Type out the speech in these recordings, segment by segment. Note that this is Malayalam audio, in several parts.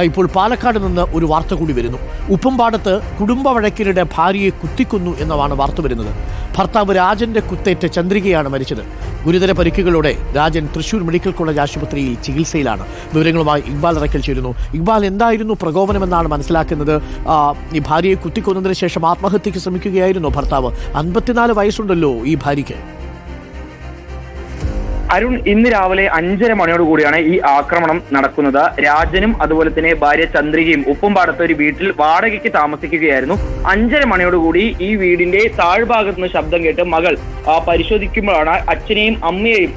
ഇപ്പോൾ പാലക്കാട് നിന്ന് ഒരു വാർത്ത കൂടി വരുന്നു. ഉപ്പുംപാടത്ത് കുടുംബ വഴക്കിനിടെ ഭാര്യയെ കുത്തിക്കൊന്നു എന്നതാണ് വാർത്ത വരുന്നത്. ഭർത്താവ് രാജന്റെ കുത്തേറ്റ ചന്ദ്രികയാണ് മരിച്ചത്. ഗുരുതര പരിക്കുകളോടെ രാജൻ തൃശൂർ മെഡിക്കൽ കോളേജ് ആശുപത്രിയിൽ ചികിത്സയിലാണ്. വിവരങ്ങളുമായി ഇക്ബാൽ ഇറക്കൽ ചേരുന്നു. ഇക്ബാൽ എന്തായിരുന്നു പ്രകോപനമെന്നാണ് മനസ്സിലാക്കുന്നത്? ഈ ഭാര്യയെ കുത്തിക്കൊന്നതിന് ശേഷം ആത്മഹത്യക്ക് ശ്രമിക്കുകയായിരുന്നു ഭർത്താവ്. അൻപത്തിനാല് വയസ്സുണ്ടല്ലോ ഈ ഭാര്യയ്ക്ക്. അരുൺ ഇന്ന് രാവിലെ അഞ്ചര മണിയോട് കൂടിയാണ് ഈ ആക്രമണം നടക്കുന്നത്. രാജനും അതുപോലെ തന്നെ ഭാര്യ ചന്ദ്രികയും ഉപ്പുംപാടത്തെ ഒരു വീട്ടിൽ വാടകയ്ക്ക് താമസിക്കുകയായിരുന്നു. അഞ്ചര മണിയോട് കൂടി ഈ വീടിന്റെ താഴ്ഭാഗത്ത് നിന്ന് ശബ്ദം കേട്ട് മകൾ പരിശോധിക്കുമ്പോഴാണ് അച്ഛനെയും അമ്മയെയും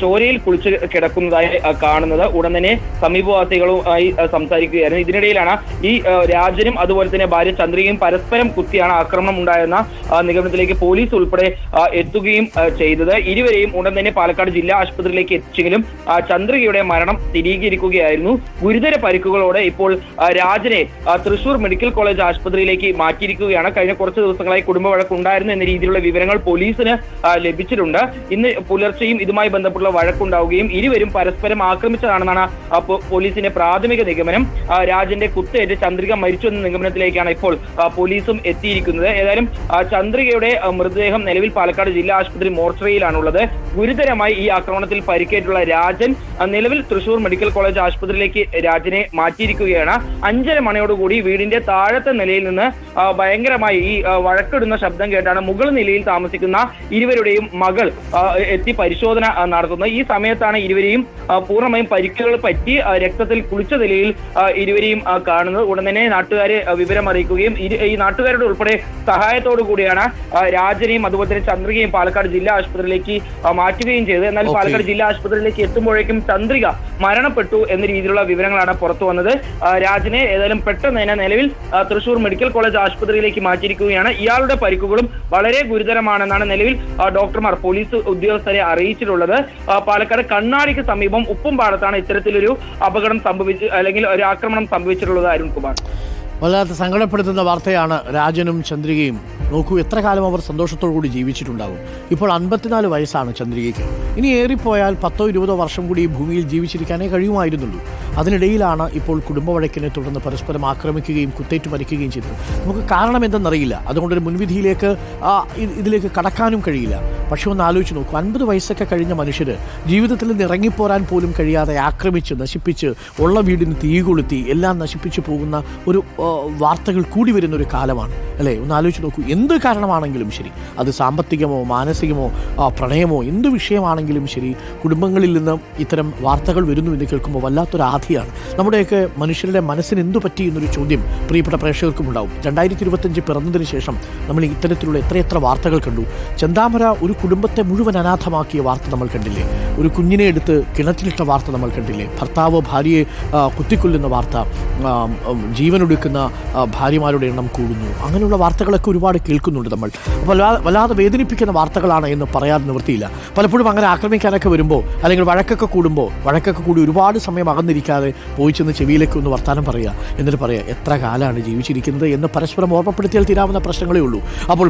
ചോരയിൽ കുളിച്ച് കിടക്കുന്നതായി കാണുന്നത്. ഉടൻ തന്നെ സമീപവാസികളുമായി സംസാരിക്കുകയായിരുന്നു. ഇതിനിടയിലാണ് ഈ രാജനും അതുപോലെ തന്നെ ഭാര്യ ചന്ദ്രികയും പരസ്പരം കുത്തിയാണ് ആക്രമണം ഉണ്ടായെന്ന നിഗമനത്തിലേക്ക് പോലീസ് ഉൾപ്പെടെ എത്തുകയും ചെയ്തത്. ഇരുവരെയും ഉടൻ തന്നെ പാലക്കാട് ജില്ലാ ആശുപത്രിയിലേക്ക് എത്തിച്ചെങ്കിലും ചന്ദ്രികയുടെ മരണം സ്ഥിരീകരിക്കുകയായിരുന്നു. ഗുരുതര പരിക്കുകളോടെ ഇപ്പോൾ രാജനെ തൃശൂർ മെഡിക്കൽ കോളേജ് ആശുപത്രിയിലേക്ക് മാറ്റിയിരിക്കുകയാണ്. കഴിഞ്ഞ കുറച്ച് ദിവസങ്ങളായി കുടുംബ വഴക്കുണ്ടായിരുന്നു എന്ന രീതിയിലുള്ള വിവരങ്ങൾ പോലീസിന് ലഭിച്ചിട്ടുണ്ട്. ഇന്ന് പുലർച്ചെയും ഇതുമായി ബന്ധപ്പെട്ടുള്ള വഴക്കുണ്ടാവുകയും ഇരുവരും പരസ്പരം ആക്രമിച്ചതാണെന്നാണ് പോലീസിന്റെ പ്രാഥമിക നിഗമനം. രാജന്റെ കുത്തേറ്റ് ചന്ദ്രിക മരിച്ചു എന്ന നിഗമനത്തിലേക്കാണ് ഇപ്പോൾ പോലീസും എത്തിയിരിക്കുന്നത്. ഏതായാലും ചന്ദ്രികയുടെ മൃതദേഹം നിലവിൽ പാലക്കാട് ജില്ലാ ആശുപത്രി മോർച്ചറിയിലാണുള്ളത്. ഗുരുതരമായി ഈ ആക്രമണത്തിൽ പരിക്കേറ്റുള്ള രാജൻ നിലവിൽ തൃശൂർ മെഡിക്കൽ കോളേജ് ആശുപത്രിയിലേക്ക് രാജനെ മാറ്റിയിരിക്കുകയാണ്. അഞ്ചര മണിയോടുകൂടി വീടിന്റെ താഴത്തെ നിലയിൽ നിന്ന് ഭയങ്കരമായി ഈ വഴക്കിടുന്ന ശബ്ദം കേട്ടാണ് മുകൾ നിലയിൽ താമസിക്കുന്ന ഇരുവരുടെയും മകൾ എത്തി പരിശോധന നടത്തുന്നത്. ഈ സമയത്താണ് ഇരുവരെയും പൂർണമായും പരിക്കുകൾ പറ്റി രക്തത്തിൽ കുളിച്ച നിലയിൽ ഇരുവരെയും കാണുന്നത്. ഉടൻ തന്നെ നാട്ടുകാരെ വിവരം അറിയിക്കുകയും ഈ നാട്ടുകാരുടെ ഉൾപ്പെടെ സഹായത്തോടു കൂടിയാണ് രാജനെയും അതുപോലെ തന്നെ ചന്ദ്രികയും പാലക്കാട് ജില്ലാ ആശുപത്രിയിലേക്ക് മാറ്റുകയും ചെയ്തത്. എന്നാൽ. പാലക്കാട് ജില്ലാ ആശുപത്രിയിലേക്ക് എത്തുമ്പോഴേക്കും തന്ത്രിക മരണപ്പെട്ടു എന്ന രീതിയിലുള്ള വിവരങ്ങളാണ് പുറത്തു വന്നത്. രാജിനെ ഏതായാലും പെട്ടെന്ന് തന്നെ നിലവിൽ തൃശൂർ മെഡിക്കൽ കോളേജ് ആശുപത്രിയിലേക്ക് മാറ്റിയിരിക്കുകയാണ്. ഇയാളുടെ പരിക്കുകളും വളരെ ഗുരുതരമാണെന്നാണ് നിലവിൽ ഡോക്ടർമാർ പോലീസ് ഉദ്യോഗസ്ഥരെ അറിയിച്ചിട്ടുള്ളത്. പാലക്കാട് കണ്ണാടിക്ക് സമീപം ഉപ്പുംപാടത്താണ് ഇത്തരത്തിലൊരു അപകടം സംഭവിച്ച് അല്ലെങ്കിൽ ഒരു ആക്രമണം സംഭവിച്ചിട്ടുള്ളത് അരുൺകുമാർ. വല്ലാത്ത സങ്കടപ്പെടുത്തുന്ന വാർത്തയാണ് രാജനും ചന്ദ്രികയും. നോക്കൂ എത്ര കാലം അവർ സന്തോഷത്തോടു കൂടി ജീവിച്ചിട്ടുണ്ടാകും ഇപ്പോൾ അൻപത്തിനാല് വയസ്സാണ് ചന്ദ്രികയ്ക്ക്. ഇനി ഏറിപ്പോയാൽ പത്തോ ഇരുപതോ വർഷം കൂടി ഈ ഭൂമിയിൽ ജീവിച്ചിരിക്കാനേ കഴിയുമായിരുന്നുള്ളൂ. അതിനിടയിലാണ് ഇപ്പോൾ കുടുംബവഴക്കിനെ തുടർന്ന് പരസ്പരം ആക്രമിക്കുകയും കുത്തേറ്റ് മരിക്കുകയും ചെയ്തത്. നമുക്ക് കാരണം എന്തെന്നറിയില്ല. അതുകൊണ്ടൊരു മുൻവിധിയിലേക്ക് ഇതിലേക്ക് കടക്കാനും കഴിയില്ല. പക്ഷെ ഒന്ന് ആലോചിച്ച് നോക്കൂ. അൻപത് വയസ്സൊക്കെ കഴിഞ്ഞ മനുഷ്യർ ജീവിതത്തിൽ നിന്ന് ഇറങ്ങിപ്പോരാൻ പോലും കഴിയാതെ ആക്രമിച്ച് നശിപ്പിച്ച് ഉള്ള വീടിന് തീ കൊളുത്തി എല്ലാം നശിപ്പിച്ചു പോകുന്ന ഒരു വാർത്തകൾ കൂടി വരുന്ന ഒരു കാലമാണ്. അല്ലേ? ഒന്ന് ആലോചിച്ച് നോക്കൂ. എന്ത് കാരണമാണെങ്കിലും ശരി. അത് സാമ്പത്തികമോ മാനസികമോ പ്രണയമോ എന്ത് വിഷയമാണെങ്കിലും ശരി കുടുംബങ്ങളിൽ നിന്ന് ഇത്തരം വാർത്തകൾ വരുന്നു എന്ന് കേൾക്കുമ്പോൾ വല്ലാത്തൊരു ആധിയാണ്. നമ്മുടെയൊക്കെ മനുഷ്യരുടെ മനസ്സിന് എന്തു പറ്റി എന്നൊരു ചോദ്യം പ്രിയപ്പെട്ട പ്രേക്ഷകർക്കും ഉണ്ടാവും. രണ്ടായിരത്തി ഇരുപത്തഞ്ച് പിറന്നതിന് ശേഷം നമ്മൾ ഇത്തരത്തിലുള്ള എത്രയെത്ര വാർത്തകൾ കണ്ടു. ചന്താമര ഒരു കുടുംബത്തെ മുഴുവൻ അനാഥമാക്കിയ വാർത്ത നമ്മൾ കണ്ടില്ലേ? ഒരു കുഞ്ഞിനെ എടുത്ത് കിണറ്റിലിട്ട വാർത്ത നമ്മൾ കണ്ടില്ലേ? ഭർത്താവ് ഭാര്യയെ കുത്തിക്കൊല്ലുന്ന വാർത്ത ജീവനൊടുക്കുന്ന ഭാര്യമാരുടെ എണ്ണം കൂടുന്നു. അങ്ങനെയുള്ള വാർത്തകളൊക്കെ ഒരുപാട് കേൾക്കുന്നുണ്ട് നമ്മൾ. വല്ലാതെ വേദനിപ്പിക്കുന്ന വാർത്തകളാണ് എന്ന് പറയാതെ നിവൃത്തിയില്ല. പലപ്പോഴും അങ്ങനെ ആക്രമിക്കാനൊക്കെ വരുമ്പോൾ അല്ലെങ്കിൽ വഴക്കൊക്കെ കൂടുമ്പോൾ വഴക്കൊക്കെ കൂടി ഒരുപാട് സമയം അകന്നിരിക്കാതെ പോയി ചെന്ന് ചെവിയിലേക്ക് ഒന്ന് വർത്താനം പറയുക. എന്നിട്ട് പറയുക എത്ര കാലമാണ് ജീവിച്ചിരിക്കുന്നത് എന്ന് പരസ്പരം ഓർമ്മപ്പെടുത്തിയാൽ തീരാവുന്ന പ്രശ്നങ്ങളേ ഉള്ളൂ. അപ്പോൾ